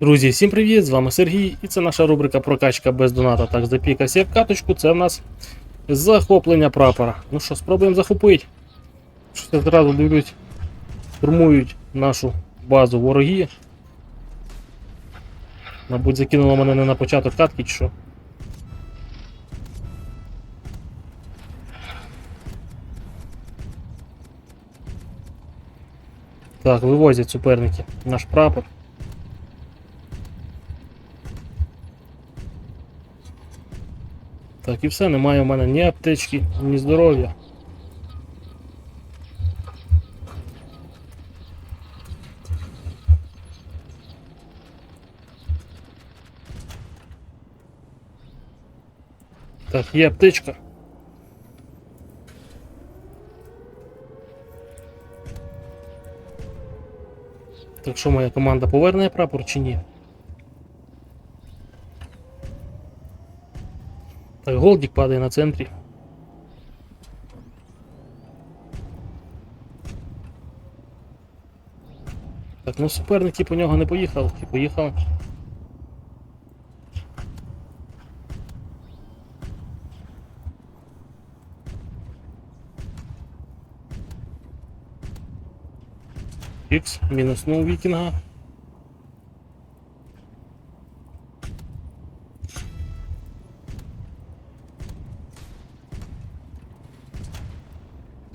Друзі, всім привіт! З вами Сергій, і це наша рубрика Прокачка без доната. Так, запікався в каточку, це в нас захоплення прапора. Ну що, спробуємо захопити. Що зразу дивлюсь, штурмують нашу базу вороги. Мабуть, закинуло мене не на початок катки чи що. Так, вивозять суперники наш прапор. Так, і все, немає в мене ні аптечки, ні здоров'я. Так, є аптечка. Так що моя команда поверне прапор чи ні? Так, голдік падає на центрі. Так, ну суперники по нього не поїхав, чи поїхав. Ікс, мінуснув вікінга.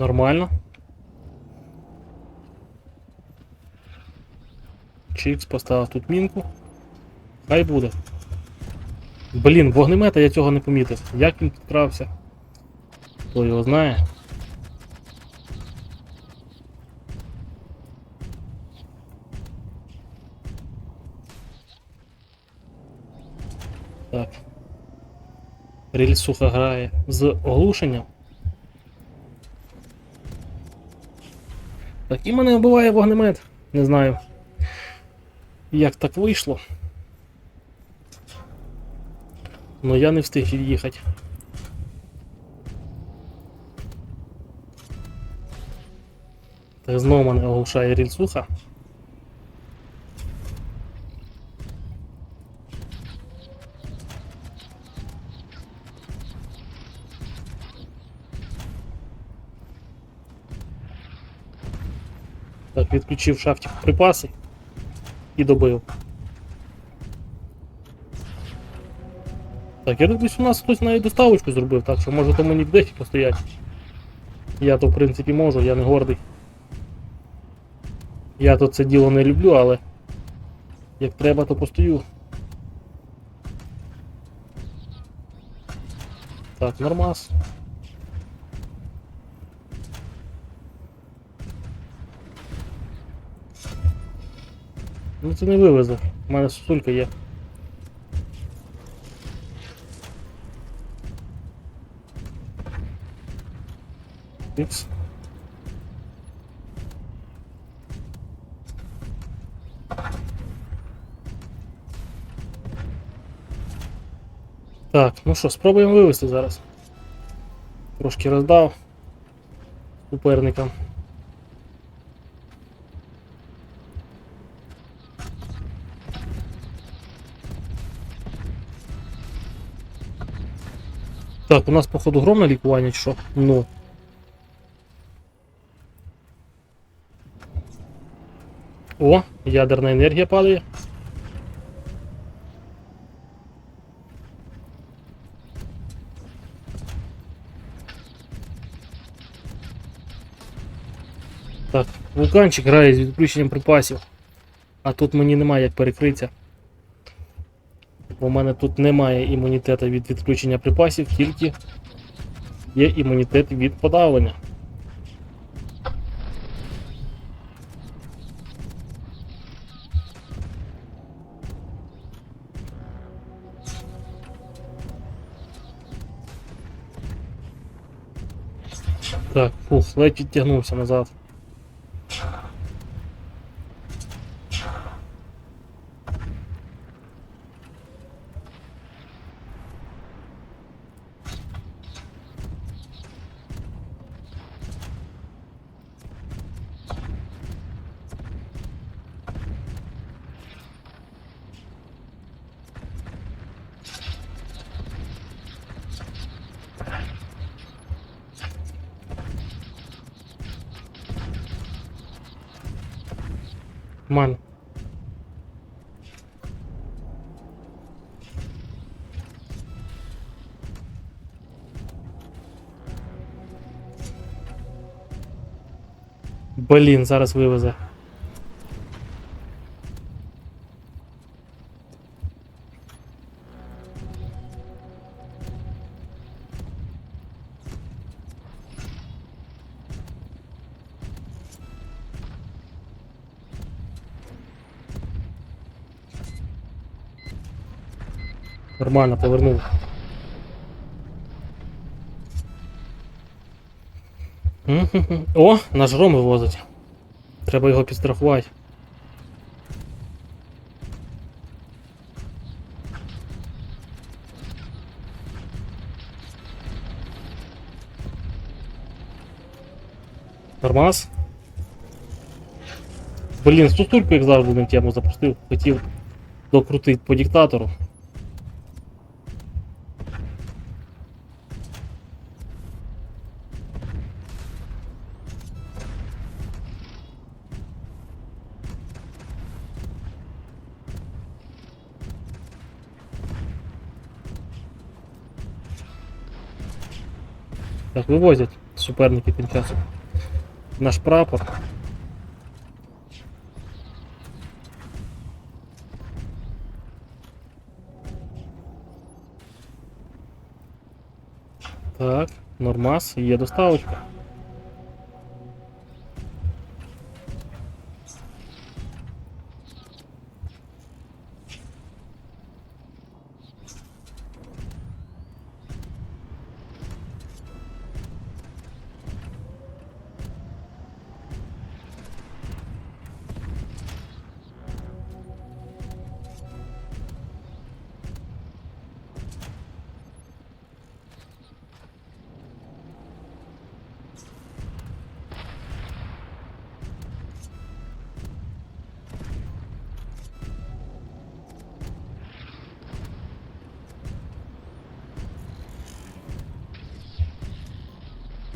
Нормально. Чикс поставив тут мінку. Хай буде. Блін, вогнемета я цього не помітив. Як він підкрався? Хто його знає. Так. Рельсуха грає з оглушенням. Так, і мене вбиває вогнемет. Не знаю. Як так вийшло. Ну я не встиг від'їхати. Так знову мене оглушає рільсуха. Так, відключив шафтик припаси і добив. Так, я дивлюсь, у нас хтось навіть доставочку зробив, так що може то мені в дефі постоять. Я то в принципі можу, я не гордий. Я то це діло не люблю, але як треба, то постою. Так, нормас. Ну це не вивезе. У мене сусулька є. Ікс. Так, ну що, спробуємо вивести зараз. Трошки роздав суперникам. Так, у нас походу гром на лікування чи що? Ну. О, ядерна енергія падає. Так, вулканчик грає з відключенням припасів. А тут мені немає як перекритися. В мене тут немає імунітету від відключення припасів, тільки є імунітет від подавлення. Так, фух, ледь відтягнувся назад. Нормально. Блін, зараз вивезе. Нормально, повернув. О, наш гром вивозить. Треба його підстрахувати. Нормас. Блін, стусульку, як завжди, на тему запустив. Хотів докрутити по диктатору. Так, вивозять суперники тим часом. Наш прапор. Так, нормас, є доставочка.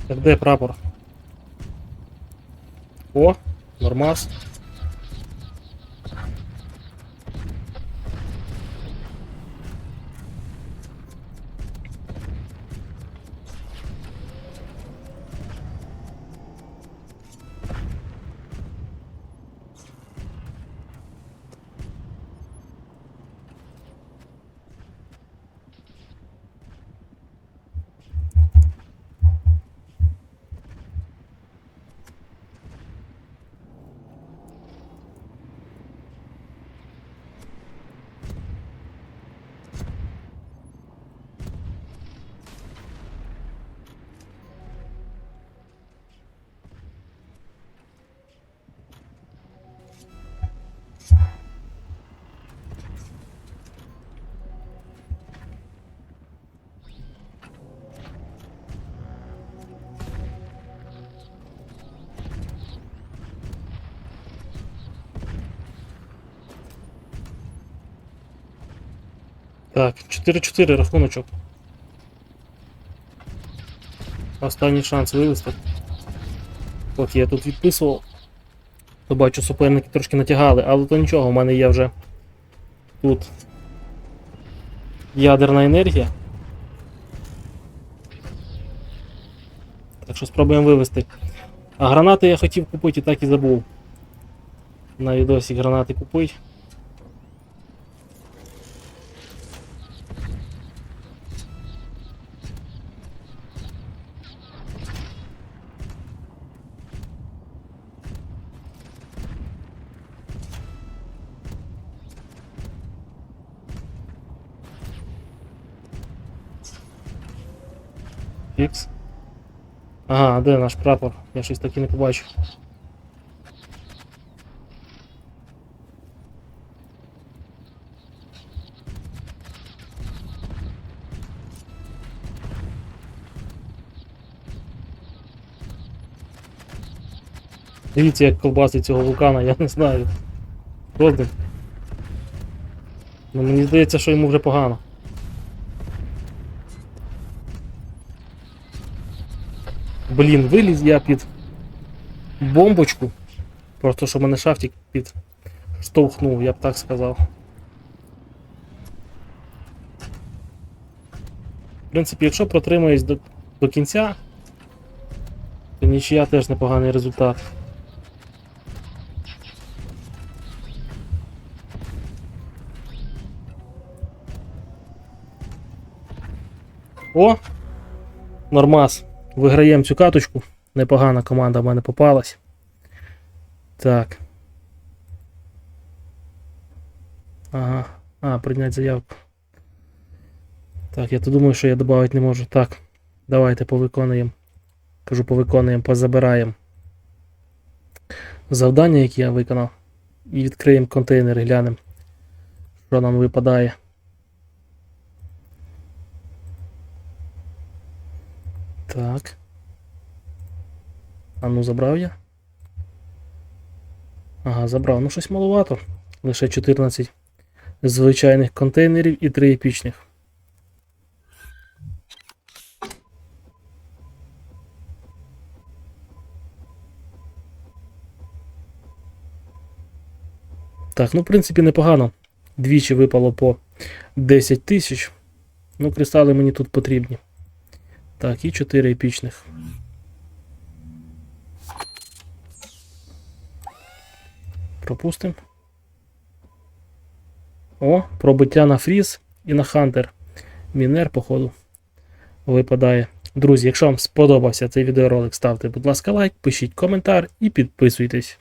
Так прапор? О, нормас. Так, 4-4 рахуночок. Останній шанс вивести. Поки я тут відписував. То бачу, суперники трошки натягали, але то нічого, у мене є вже тут ядерна енергія. Так що спробуємо вивести. А гранати я хотів купити так і забув. На відосі гранати купити. Фікс. Ага, де наш прапор? Я щось таки не побачив. Дивіться, як ковбасить цього вулкана, я не знаю. Роздим. Ну, мені здається, що йому вже погано. Блін, виліз я під бомбочку. Просто що мене шафтик під штовхнув, я б так сказав. В принципі, якщо протримаюсь до, до кінця, то нічия теж непоганий результат. О! Нормас. Виграємо цю каточку. Непогана команда в мене попалась. Так. Ага. А, прийняти заявку. Так, я то думаю, що я додати не можу. Так. Давайте повиконуємо. Кажу, повиконуємо, позабираємо. Завдання, які я виконав. І відкриємо контейнер, глянемо, що нам випадає. Так. А ну забрав я. Ага, забрав. Ну щось маловато. Лише 14 звичайних контейнерів і 3 епічних. Так, ну в принципі непогано. Двічі випало по 10 тисяч. Ну, кристали мені тут потрібні. Так, і 4 епічних. Пропустимо. О, пробиття на фріз і на хантер. Мінер, походу, випадає. Друзі, якщо вам сподобався цей відеоролик, ставте, будь ласка, лайк, пишіть коментар і підписуйтесь.